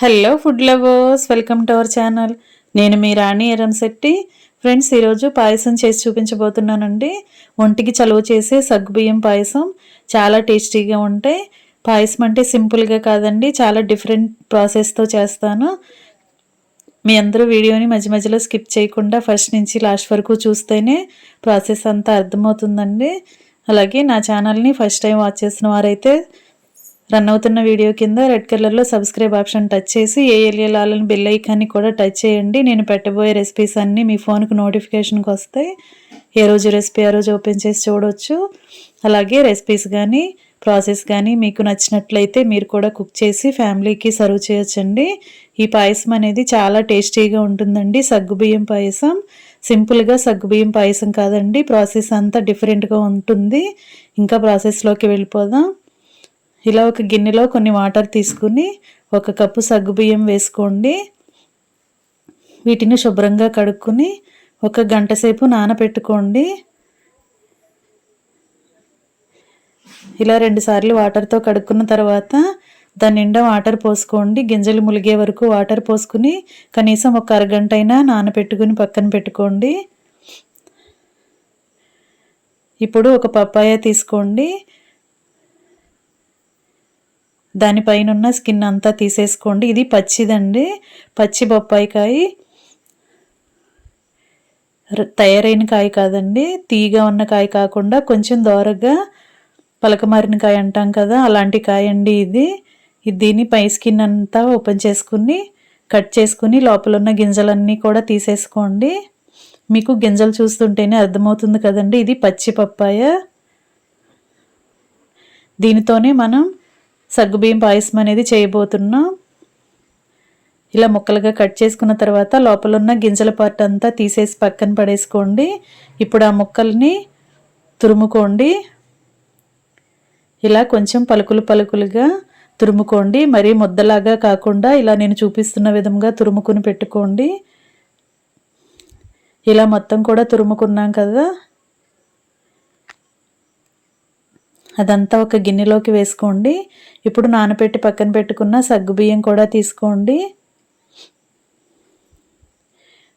Hello food lovers welcome to our channel నేను మీ రాణి Eramsetti friends ఈరోజు పాయసం చేసి చూపించబోతున్నానండి. ఒంటికి చలువ చేసే సగ్గుబియ్యం పాయసం. చాలా టేస్టీగా ఉంటాయి పాయసం అంటే సింపుల్గా కాదండి చాలా డిఫరెంట్ ప్రాసెస్తో చేస్తాను. మీ అందరూ వీడియోని మధ్య మధ్యలో స్కిప్ చేయకుండా ఫస్ట్ నుంచి లాస్ట్ వరకు చూస్తేనే ప్రాసెస్ అంతా అర్థమవుతుందండి. అలాగే నా ఛానల్ని ఫస్ట్ టైం వాచ్ చేసిన వారైతే రన్ అవుతున్న వీడియో కింద రెడ్ కలర్లో సబ్స్క్రైబ్ ఆప్షన్ టచ్ చేసి ఏఎల్ఎల్ ఆలని బెల్ ఐకాన్ని కూడా టచ్ చేయండి. నేను పెట్టబోయే రెసిపీస్ అన్నీ మీ ఫోన్కి నోటిఫికేషన్కి వస్తాయి. ఏ రోజు రెసిపీ ఆ రోజు ఓపెన్ చేసి చూడవచ్చు అలాగే రెసిపీస్ కానీ ప్రాసెస్ కానీ మీకు నచ్చినట్లయితే మీరు కూడా కుక్ చేసి ఫ్యామిలీకి సర్వ్ చేయొచ్చండి. ఈ పాయసం అనేది చాలా టేస్టీగా ఉంటుందండి. సగ్గుబియ్యం పాయసం. సింపుల్గా సగ్గుబియ్యం పాయసం కాదండి. ప్రాసెస్ అంతా డిఫరెంట్గా ఉంటుంది. ఇంకా ప్రాసెస్లోకి వెళ్ళిపోదాం. ఇలా ఒక గిన్నెలో కొన్ని వాటర్ తీసుకుని ఒక కప్పు సగ్గుబియ్యం వేసుకోండి. వీటిని శుభ్రంగా కడుక్కుని ఒక గంట సేపు నానబెట్టుకోండి ఇలా రెండుసార్లు వాటర్తో కడుక్కున్న తర్వాత దాని నిండా వాటర్ పోసుకోండి. గింజలు ములిగే వరకు వాటర్ పోసుకుని కనీసం ఒక అరగంట అయినా నానబెట్టుకుని పక్కన పెట్టుకోండి. ఇప్పుడు ఒక పప్పాయ తీసుకోండి. దానిపైన ఉన్న స్కిన్ అంతా తీసేసుకోండి. ఇది పచ్చిదండి. పచ్చి బొప్పాయికాయ తయారైన కాయ కాదండి. తీగ ఉన్న కాయ కాకుండా కొంచెం దోరగా పలకమారిన కాయ అంటాం కదా అలాంటి కాయ అండి ఇది. దీని పై స్కిన్ అంతా ఓపెన్ చేసుకుని కట్ చేసుకుని లోపల ఉన్న గింజలన్నీ కూడా తీసేసుకోండి. మీకు గింజలు చూస్తుంటేనే అర్థమవుతుంది కదండి. ఇది పచ్చి పప్పాయ దీనితోనే మనం సగ్గుబియ్యం పాయసం అనేది చేయబోతున్నాం. ఇలా ముక్కలుగా కట్ చేసుకున్న తర్వాత లోపల ఉన్న గింజల పార్ట్ అంతా తీసేసి పక్కన పడేసుకోండి. ఇప్పుడు ఆ ముక్కల్ని తురుముకోండి. ఇలా కొంచెం పలుకులు పలుకులుగా తురుముకోండి. మరీ ముద్దలాగా కాకుండా ఇలా నేను చూపిస్తున్న విధంగా తురుముకుని పెట్టుకోండి. ఇలా మొత్తం కూడా తురుముకున్నాం కదా. అదంతా ఒక గిన్నెలోకి వేసుకోండి. ఇప్పుడు నానబెట్టి పక్కన పెట్టుకున్న సగ్గుబియ్యం కూడా తీసుకోండి.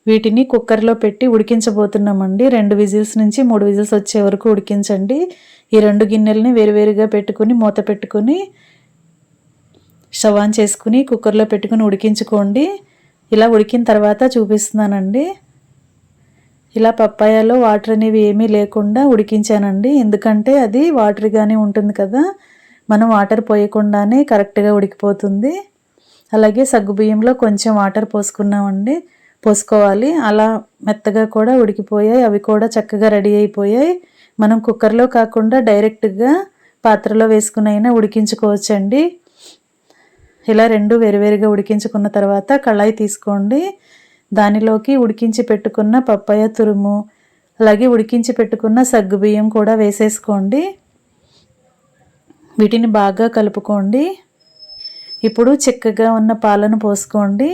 వీటిని కుక్కర్లో పెట్టి ఉడికించబోతున్నామండి. రెండు విజిల్స్ నుంచి మూడు విజిల్స్ వచ్చే వరకు ఉడికించండి. ఈ రెండు గిన్నెలని వేరువేరుగా పెట్టుకుని మూత పెట్టుకుని స్టవ్ ఆన్ చేసుకుని కుక్కర్లో పెట్టుకుని ఉడికించుకోండి. ఇలా ఉడికిన తర్వాత చూపిస్తున్నానండి. ఇలా పప్పాయాలో వాటర్ అనేవి ఏమీ లేకుండా ఉడికించానండి. ఎందుకంటే అది వాటర్గానే ఉంటుంది కదా మనం వాటర్ పోయకుండానే కరెక్ట్గా ఉడికిపోతుంది. అలాగే సగ్గుబియ్యంలో కొంచెం వాటర్ పోసుకున్నామండి. పోసుకోవాలి. అలా మెత్తగా కూడా ఉడికిపోయాయి. అవి కూడా చక్కగా రెడీ అయిపోయాయి. మనం కుక్కర్లో కాకుండా డైరెక్ట్గా పాత్రలో వేసుకుని అయినా ఉడికించుకోవచ్చండి. ఇలా రెండు వేరువేరుగా ఉడికించుకున్న తర్వాత కళాయి తీసుకోండి. దానిలోకి ఉడికించి పెట్టుకున్న పప్పాయ తురుము అలాగే ఉడికించి పెట్టుకున్న సగ్గుబియ్యం కూడా వేసేసుకోండి. వీటిని బాగా కలుపుకోండి. ఇప్పుడు చిక్కగా ఉన్న పాలను పోసుకోండి.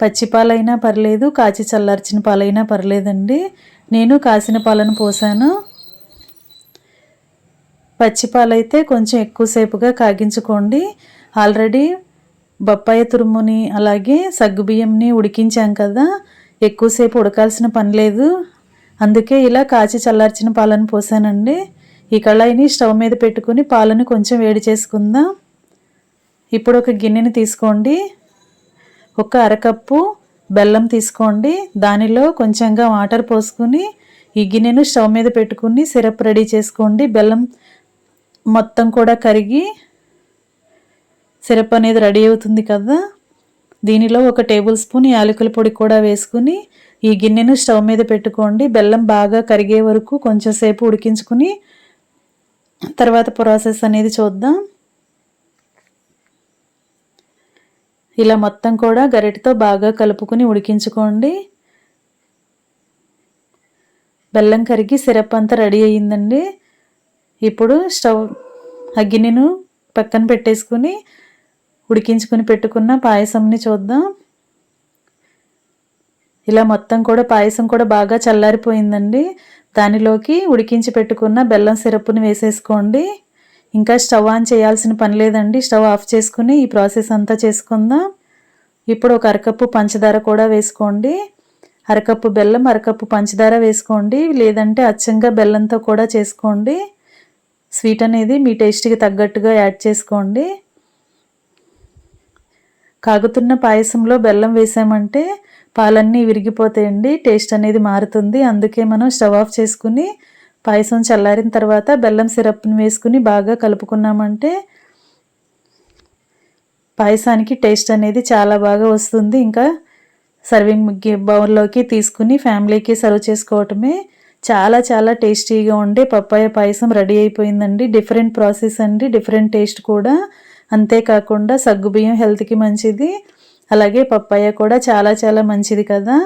పచ్చి పాలైనా పర్లేదు కాచి చల్లార్చిన పాలైనా పర్లేదండి. నేను కాసిన పాలను పోసాను. పచ్చి పాలైతే కొంచెం ఎక్కువసేపుగా కాగించుకోండి. ఆల్రెడీ బొప్పాయి తురుముని అలాగే సగ్గుబియ్యంని ఉడికించాం కదా. ఎక్కువసేపు ఉడకాల్సిన పని లేదు. అందుకే ఇలా కాచి చల్లార్చిన పాలను పోసానండి. ఈ కళాయిని స్టవ్ మీద పెట్టుకుని పాలను కొంచెం వేడి చేసుకుందాం. ఇప్పుడు ఒక గిన్నెని తీసుకోండి. ఒక అరకప్పు బెల్లం తీసుకోండి. దానిలో కొంచెంగా వాటర్ పోసుకుని ఈ గిన్నెను స్టవ్ మీద పెట్టుకుని సిరప్ రెడీ చేసుకోండి. బెల్లం మొత్తం కూడా కరిగి సిరప్ అనేది రెడీ అవుతుంది కదా? దీనిలో ఒక టేబుల్ స్పూన్ యాలకుల పొడి కూడా వేసుకుని ఈ గిన్నెను స్టవ్ మీద పెట్టుకోండి. బెల్లం బాగా కరిగే వరకు కొంచెం సేపు ఉడికించుకుని తర్వాత ప్రాసెస్ అనేది చూద్దాం. ఇలా మొత్తం కూడా గరిటతో బాగా కలుపుకుని ఉడికించుకోండి. బెల్లం కరిగి సిరప్ అంతా రెడీ అయ్యిందండి. ఇప్పుడు స్టవ్ ఆ గిన్నెను పక్కన పెట్టేసుకుని ఉడికించుకుని పెట్టుకున్న పాయసంని చూద్దాం. ఇలా మొత్తం కూడా పాయసం కూడా బాగా చల్లారిపోయిందండి. దానిలోకి ఉడికించి పెట్టుకున్న బెల్లం సిరప్ని వేసేసుకోండి. ఇంకా స్టవ్ ఆన్ చేయాల్సిన పని లేదండి. స్టవ్ ఆఫ్ చేసుకుని ఈ ప్రాసెస్ అంతా చేసుకుందాం. ఇప్పుడు ఒక అరకప్పు పంచదార కూడా వేసుకోండి. అరకప్పు బెల్లం అరకప్పు పంచదార వేసుకోండి. లేదంటే అచ్చంగా బెల్లంతో కూడా చేసుకోండి. స్వీట్ అనేది మీ టేస్ట్కి తగ్గట్టుగా యాడ్ చేసుకోండి. కాగుతున్న పాయసంలో బెల్లం వేసామంటే పాలన్నీ విరిగిపోతాయండి టేస్ట్ అనేది మారుతుంది. అందుకే మనం స్టవ్ ఆఫ్ చేసుకుని పాయసం చల్లారిన తర్వాత బెల్లం సిరప్ని వేసుకుని బాగా కలుపుకున్నామంటే పాయసానికి టేస్ట్ అనేది చాలా బాగా వస్తుంది. ఇంకా సర్వింగ్ బౌల్లోకి తీసుకుని ఫ్యామిలీకి సర్వ్ చేసుకోవటమే చాలా చాలా టేస్టీగా ఉండే పప్పాయ పాయసం రెడీ అయిపోయిందండి. డిఫరెంట్ ప్రాసెస్ అండి డిఫరెంట్ టేస్ట్ కూడా. అంతేకాకుండా సగ్గుబియ్యం హెల్త్కి మంచిది. అలాగే పప్పాయ కూడా చాలా చాలా మంచిది కదా.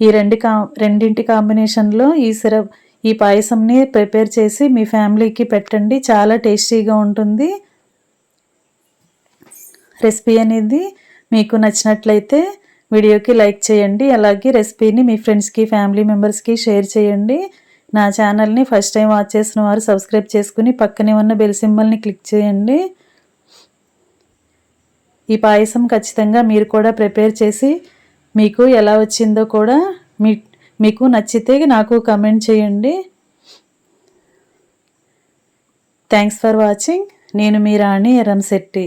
ఈ రెండు కా రెండింటి కాంబినేషన్లో ఈ సిరప్ ఈ పాయసంని ప్రిపేర్ చేసి మీ ఫ్యామిలీకి పెట్టండి. చాలా టేస్టీగా ఉంటుంది. రెసిపీ అనేది మీకు నచ్చినట్లయితే వీడియోకి లైక్ చేయండి. అలాగే రెసిపీని మీ ఫ్రెండ్స్కి ఫ్యామిలీ మెంబర్స్కి షేర్ చేయండి. నా ఛానల్ని ఫస్ట్ టైం వాచ్ చేసిన వారు సబ్స్క్రైబ్ చేసుకుని పక్కనే ఉన్న బెల్ సింబల్ని క్లిక్ చేయండి. ఈ పాయసం ఖచ్చితంగా మీరు కూడా ప్రిపేర్ చేసి మీకు ఎలా వచ్చిందో కూడా మీ మీకు నచ్చితే నాకు కమెంట్ చేయండి. థ్యాంక్స్ ఫర్ వాచింగ్ నేను మీ రాణి ఎరంశెట్టి